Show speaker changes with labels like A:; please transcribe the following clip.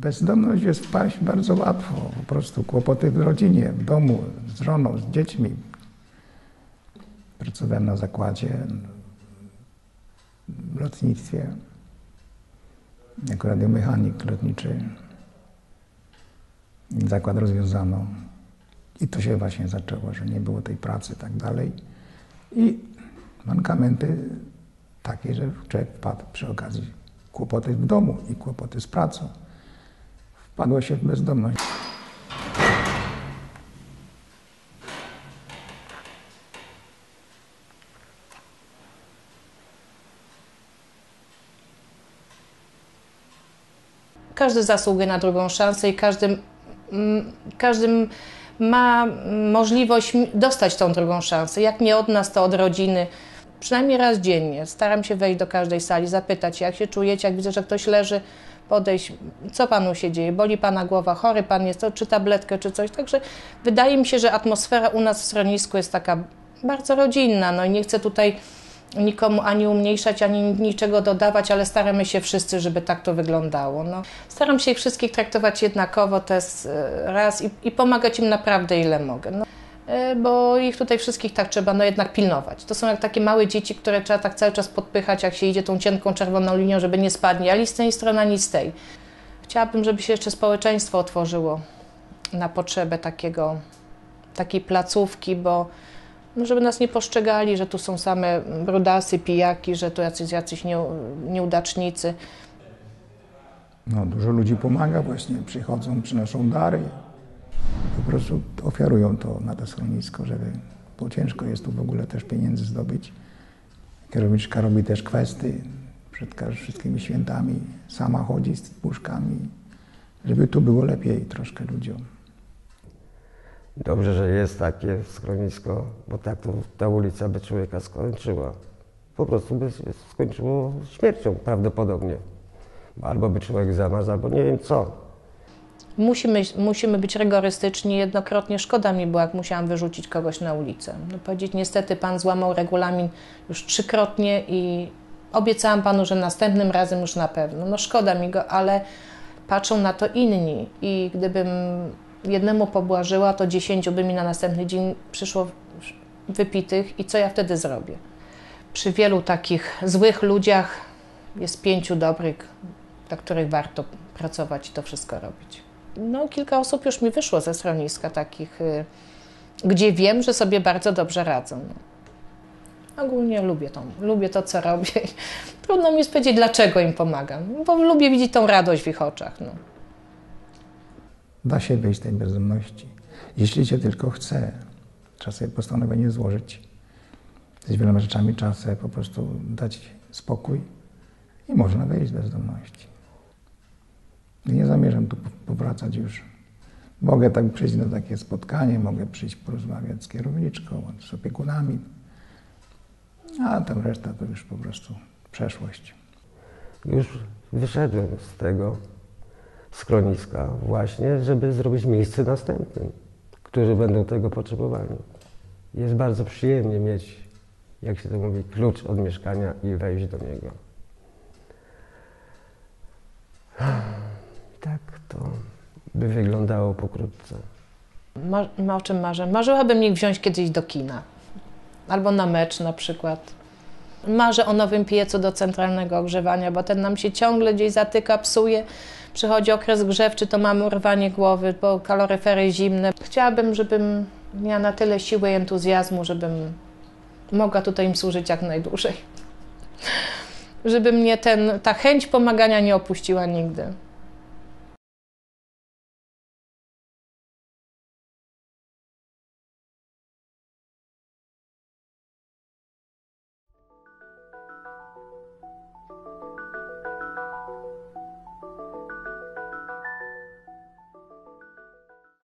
A: bezdomność jest wpaść bardzo łatwo. Po prostu kłopoty w rodzinie, w domu, z żoną, z dziećmi. Pracowałem na zakładzie, w lotnictwie, jako radiomechanik lotniczy. Zakład rozwiązano. I to się właśnie zaczęło, że nie było tej pracy i tak dalej. I mankamenty takie, że człowiek wpadł przy okazji kłopoty w domu i kłopoty z pracą. Wpadło się w bezdomność.
B: Każdy zasługuje na drugą szansę i każdy, każdy ma możliwość dostać tą drugą szansę. Jak nie od nas, to od rodziny. Przynajmniej raz dziennie staram się wejść do każdej sali, zapytać, jak się czujecie, jak widzę, że ktoś leży, podejść, co panu się dzieje, boli pana głowa, chory pan jest, czy tabletkę, czy coś. Także wydaje mi się, że atmosfera u nas w schronisku jest taka bardzo rodzinna. No i nie chcę tutaj nikomu ani umniejszać, ani niczego dodawać, ale staramy się wszyscy, żeby tak to wyglądało. No, staram się ich wszystkich traktować jednakowo, to jest e, raz i, i pomagać im naprawdę ile mogę. No, bo ich tutaj wszystkich tak trzeba no jednak pilnować. To są jak takie małe dzieci, które trzeba tak cały czas podpychać, jak się idzie tą cienką czerwoną linią, żeby nie spadnie, ani z tej strony, ani z tej. Chciałabym, żeby się jeszcze społeczeństwo otworzyło na potrzebę takiego, takiej placówki, bo no żeby nas nie postrzegali, że tu są same brudasy, pijaki, że tu jacyś, jacyś nie, nieudacznicy.
A: No, dużo ludzi pomaga właśnie, przychodzą, przynoszą dary. Prostu ofiarują to na to schronisko, żeby, bo ciężko jest tu w ogóle też pieniędzy zdobyć. Kierowniczka robi też kwesty przed wszystkimi świętami. Sama chodzi z puszkami, żeby tu było lepiej troszkę ludziom.
C: Dobrze, że jest takie schronisko, bo tak to ta ulica by człowieka skończyła. Po prostu by skończyło śmiercią prawdopodobnie. Albo by człowiek zamarzł, albo nie wiem co.
B: Musimy, musimy być rygorystyczni. Jednokrotnie szkoda mi było, jak musiałam wyrzucić kogoś na ulicę. No powiedzieć, niestety pan złamał regulamin już trzykrotnie i obiecałam panu, że następnym razem już na pewno. No szkoda mi go, ale patrzą na to inni i gdybym jednemu pobłażyła, to dziesięciu by mi na następny dzień przyszło wypitych i co ja wtedy zrobię? Przy wielu takich złych ludziach jest pięciu dobrych, dla których warto pracować i to wszystko robić. No, kilka osób już mi wyszło ze schroniska takich, y, gdzie wiem, że sobie bardzo dobrze radzą. Ogólnie lubię to, lubię to, co robię. Trudno mi jest powiedzieć, dlaczego im pomagam, bo lubię widzieć tą radość w ich oczach. No.
A: Da się wyjść z tej bezdomności. Jeśli się tylko chce, trzeba sobie postanowienie złożyć. Z wieloma rzeczami trzeba sobie po prostu dać spokój i można wyjść z bezdomności. Nie zamierzam tu powracać już. Mogę tak przyjść na takie spotkanie, mogę przyjść porozmawiać z kierowniczką, z opiekunami, a tam reszta to już po prostu przeszłość.
C: Już wyszedłem z tego schroniska właśnie, żeby zrobić miejsce następnym, którzy będą tego potrzebowali. Jest bardzo przyjemnie mieć, jak się to mówi, klucz od mieszkania i wejść do niego. To by wyglądało pokrótce.
B: Ma, ma o czym marzę? Marzyłabym ich wziąć kiedyś do kina. Albo na mecz na przykład. Marzę o nowym piecu do centralnego ogrzewania, bo ten nam się ciągle gdzieś zatyka, psuje przychodzi okres grzewczy, to mamy urwanie głowy, bo kaloryfery zimne. Chciałabym, żebym miała na tyle siły i entuzjazmu, żebym mogła tutaj im służyć jak najdłużej. Żeby mnie ten, ta chęć pomagania nie opuściła nigdy.